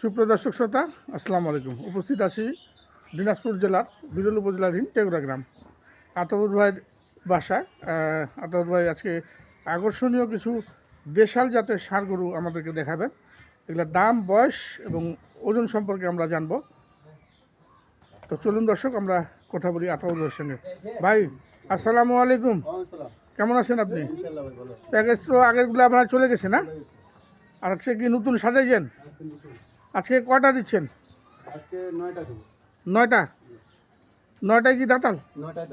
সুপ্রিয় দর্শক শ্রোতা আসসালামু আলাইকুম। উপস্থিত আছি দিনাজপুর জেলার বিরল উপজেলাধীন টেগুরা গ্রাম। আতবুর ভাইয়ের বাসায় আতবুর ভাই আজকে আকর্ষণীয় কিছু দেশাল জাতের ষাঁড় গরু আমাদেরকে দেখাবেন। এগুলোর দাম বয়স এবং ওজন সম্পর্কে আমরা জানব। তো চলুন দর্শক আমরা কথা বলি আতবুর ভাইয়ের সঙ্গে। ভাই আসসালামু আলাইকুম। কেমন আছেন আপনি? প্যাকেজ তো আগেরগুলো আপনার চলে গেছে না? আর সে কি নতুন সাজাইছেন? আজকে কটা দিচ্ছেন? আজকে নয়টা দেবো। নয়টা? নয়টায় কি দাঁতাল? নয়টায়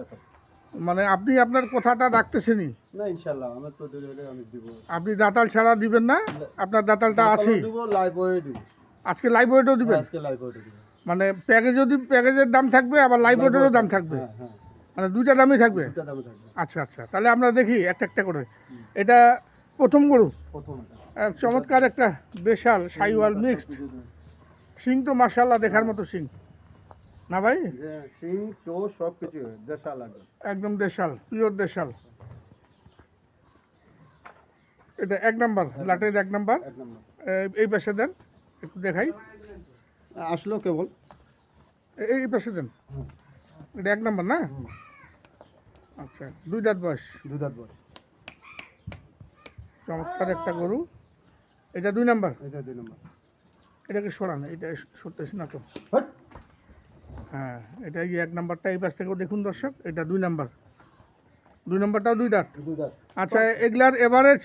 মানে আপনি আপনার কথাটা রাখতেছেনই না ইনশাল্লাহ আমার তো দেরি হলে আমি দিব। আপনি দাঁতাল ছাড়া দিবেন না? আপনার দাঁতালটা আছেই দিব লাইভ দিব। আজকে লাইভ ওয়েটও দিবেন? আজকে লাইভ দিব। মানে প্যাকেজও দি প্যাকেজের দাম থাকবে আবার লাইভ ওয়েটেরও দাম থাকবে? হ্যাঁ হ্যাঁ। মানে দুইটা দামই থাকবে? দুটা দামে থাকবে। আচ্ছা আচ্ছা তাহলে আমরা দেখি একটা একটা করে এটা প্রথম গরু? প্রথম চমৎকার একটা বেশাল সাইওয়াল মিক্সড। সিং তো মার্শাল্লাহ দেখার মতো সিং না ভাই? সিং চো সব কিছু দেশাল একদম। দেশাল পিওর দেশাল। এটা এক নাম্বার লাটের এক নাম্বার। এই- পাশে দেন একটু দেখাই। আসলো কেবল। এই- এই পাশে দেন। এটা এক নাম্বার না? আচ্ছা দুই দাঁত বয়স। দুই দাঁত বয়স। চমৎকার একটা গরু। এটা দুই নাম্বার? এটা দুই নম্বর। এটাকে সরান এটা সরতেছি না তো! হ্যাঁ এটা এই এক নাম্বারটা এই পাশ থেকেও দেখুন দর্শক এটা দুই নাম্বার। দুই নাম্বারটাও দুই দাঁত। আচ্ছা এগুলার এভারেজ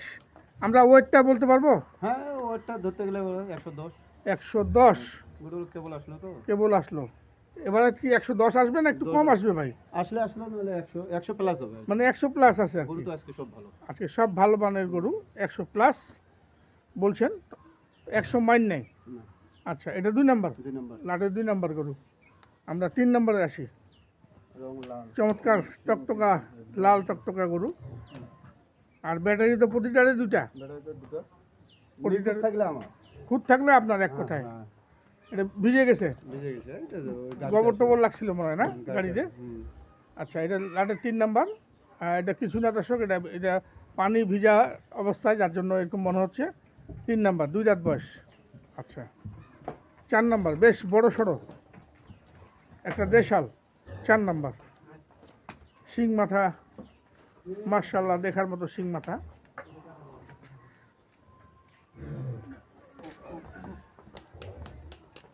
আমরা ওয়েটটা বলতে পারব? হ্যাঁ ওয়েটটা ধরতে গেলে একশো দশ। একশো দশ। কেবল আসলো তো। কেবল আসলো। এবারে কি একশো দশ আসবে না একটু কম আসবে ভাই? আসলে আসলো নাহলে একশো একশো প্লাস হবে। মানে একশো প্লাস আছে গরু তো আজকে সব ভালো। আজকে সব ভালো মানের গরু একশো প্লাস বলছেন? একশো মাইন নেই। আচ্ছা এটা দুই নাম্বার? দুই নম্বর। লাটের দুই নাম্বার গরু। আমরা তিন নম্বরে আসি। চমৎকার টকটকা লাল টকটকা গরু। আর ব্যাটারি তো প্রতিটারে দুটা খুদ থাকলে আপনার এক কথায়। হ্যাঁ, এটা ভিজে গেছে? গোবর। টবর লাগছিল মনে হয় না গাড়িতে আচ্ছা এটা লাটের তিন নাম্বার। এটা কিছু না দর্শক এটা এটা পানি ভিজা অবস্থায় যার জন্য এরকম মনে হচ্ছে। তিন নাম্বার, দুই রাত বয়স। আচ্ছা চার নাম্বার, বেশ বড় সড়ো। একটা দেশাল, চার নাম্বার। শিং মাথা মার্শাল্লাহ দেখার মতো শিং মাথা।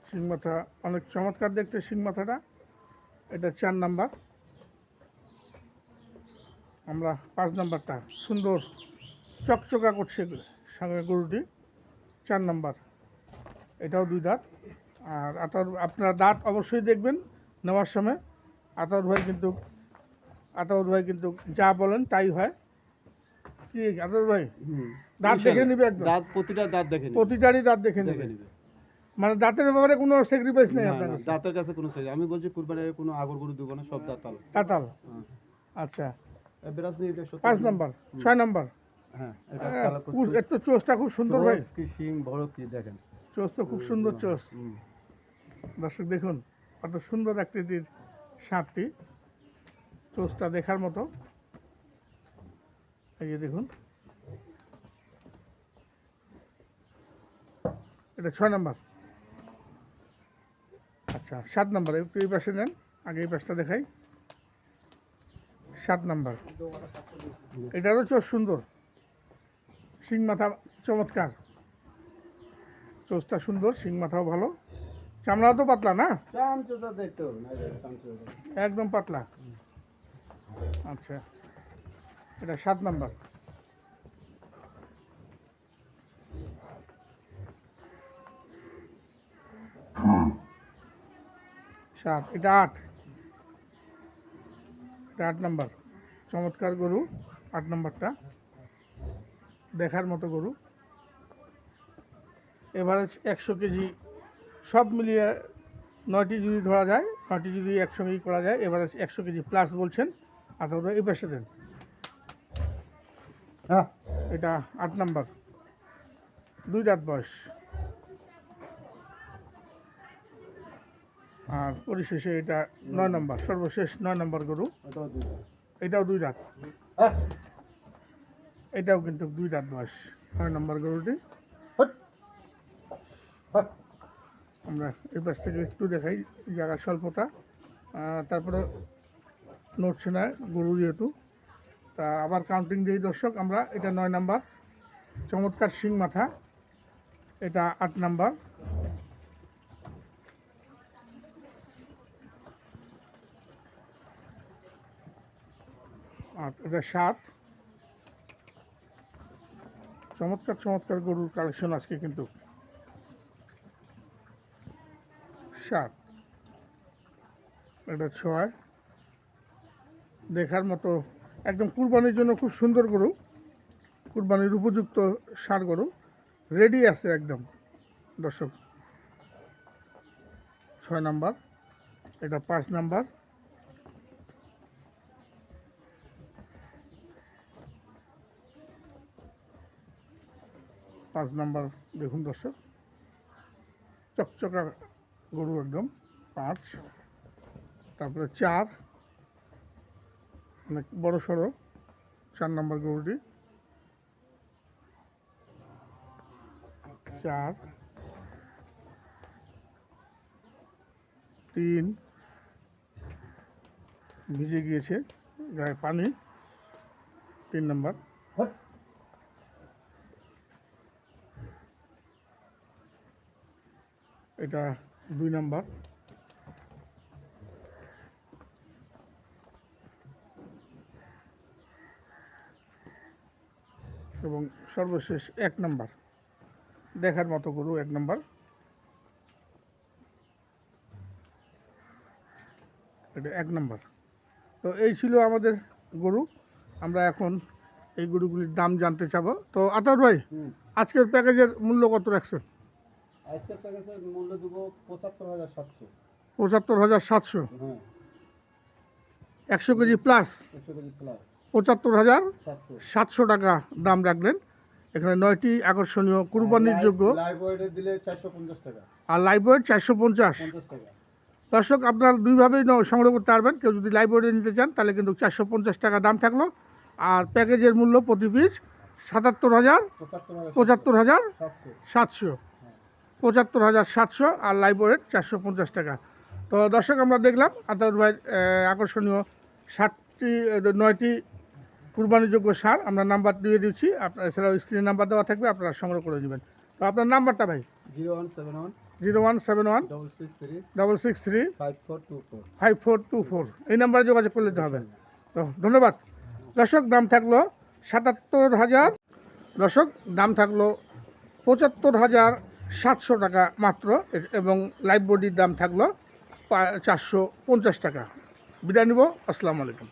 শিং মাথা অনেক চমৎকার দেখতে, শিং মাথাটা। এটা চার নাম্বার। আমরা পাঁচ নাম্বারটা, সুন্দর, চকচকা করছে সঙ্গে গরুটি চার নাম্বার। এটাও দুই দাঁত। আর আতর আপনারা দাঁত অবশ্যই দেখবেন নেওয়ার সময়। আতর ভাই কিন্তু আতর ভাই কিন্তু যা বলেন তাই হয়। কি আতর ভাই। দাঁত দেখে নিবে একদম। দাঁত প্রতিটা দাঁত দেখে প্রতিটারই দাঁত দেখে নেবে। মানে দাঁতের ব্যাপারে কোনো স্যাক্রিফাইস নেই আপনার দাঁতের কাছে কোনো আমি বলছি কুরবানি কোনো আগর গরু দিব না সব দাঁত আলো তাতাল হ্যাঁ। আচ্ছা। পাঁচ। নাম্বার ছয় নাম্বার। হ্যাঁ। একটু চোষটা খুব সুন্দর ভাই। কি শিং বড় কি দেখেন। চোষ তো খুব সুন্দর চোষ। হুম। দর্শক দেখুন কত সুন্দর আকৃতির সাপটি চোষটা দেখার মতো। এই যে দেখুন। এটা ছয় নাম্বার। আচ্ছা সাত নাম্বার। একটু এই পাশে নেন আগে এই পাশটা দেখাই। সাত নাম্বার। এটারও চোষ সুন্দর। শিং মাথা চমৎকার। চোষটা সুন্দর শিং মাথাও ভালো। চামড়াও তো পাতলা না। একদম পাতলা। আচ্ছা এটা সাত নাম্বার। সাত এটা আট। এটা আট নাম্বার। চমৎকার গরু আট নাম্বারটা। দেখার মতো গরু। এভারেজ একশো কেজি সব মিলিয়ে নয়টি যদি ধরা যায় নয়টি যদি একসঙ্গেই করা যায় এবারে একশো কেজি প্লাস বলছেন। আর ওরা এই পাশে দেন। হ্যাঁ। এটা আট নাম্বার। দুই রাত বয়স। আর পরিশেষে এটা নয় নম্বর সর্বশেষ নয় নম্বর গরু। এটাও দুই রাত হ্যাঁ। এটাও কিন্তু দুই দাঁত বয়স। ছয় নম্বর গরুটি। আমরা এই পাশ থেকে একটু দেখাই জায়গা স্বল্পতা। তারপরে নড়ছে না গরু যেহেতু। তা আবার কাউন্টিং দিই দর্শক আমরা এটা নয় নাম্বার। চমৎকার শিং মাথা। এটা আট নাম্বার। আর এটা সাত। চমৎকার চমৎকার গরুর কালেকশন আজকে কিন্তু। সাত। এটা ছয়। দেখার মতো, একদম কুরবানির জন্য খুব সুন্দর গরু। কুরবানির উপযুক্ত সার গরু। রেডি আছে একদম। দর্শক, ছয় নাম্বার। এটা পাঁচ নাম্বার। পাঁচ নাম্বার দেখুন দর্শক। চকচকা গরু একদম, পাঁচ। তারপরে চার। অনেক বড় সড়ো, চার নাম্বার গরুটি। চার। তিন। ভিজে গিয়েছে, গায়ে পানি। তিন নাম্বার। এটা দুই নাম্বার। এবং সর্বশেষ এক নাম্বার দেখার মতো গরু এক নাম্বার। এটা এক নাম্বার। তো এই ছিল আমাদের গরু। আমরা এখন এই গরুগুলির দাম জানতে চাবো। তো আতার ভাই আজকের প্যাকেজের মূল্য কত রাখছেন? আজকের প্যাকেজের মূল্য দেবো পঁচাত্তর হাজার সাতশো। পঁচাত্তর হাজার সাতশো? হ্যাঁ। একশো কেজি প্লাস একশো কেজি প্লাস পঁচাত্তর হাজার সাতশো। টাকা দাম রাখলেন। এখানে নয়টি আকর্ষণীয় কুরবানির যোগ্য। পঞ্চাশ টাকা। আর লাইভ ওয়েট চারশো পঞ্চাশ। দর্শক আপনার দুইভাবেই সংগ্রহ করতে পারবেন। কেউ যদি লাইভ ওয়েটে নিতে চান তাহলে কিন্তু চারশো পঞ্চাশ টাকা দাম থাকল। আর প্যাকেজের মূল্য প্রতি পিস সাতাত্তর হাজার পঁচাত্তর হাজার সাতশো। পঁচাত্তর হাজার সাতশো আর লাইভ ওয়েট চারশো পঞ্চাশ টাকা। তো দর্শক আমরা দেখলাম আতাউর ভাইয়ের আকর্ষণীয় সাতটি নয়টি কুরবানিযোগ্য সার। আমরা নাম্বার দিয়ে দিচ্ছি। আপনার এছাড়াও স্ক্রিনে নাম্বার দেওয়া থাকবে আপনারা সংগ্রহ করে নেবেন। তো আপনার নাম্বারটা ভাই? Zero one seven one zero one seven one double six three double six three five four two four five four two four. এই নাম্বারে যোগাযোগ করলে হবে। তো ধন্যবাদ। দর্শক দাম থাকল সাতাত্তর হাজার। দর্শক দাম থাকল পঁচাত্তর হাজার সাতশো টাকা মাত্র এবং লাইফ বডির দাম থাকল চারশো পঞ্চাশ টাকা। বিদায় নিব, আসসালামু আলাইকুম।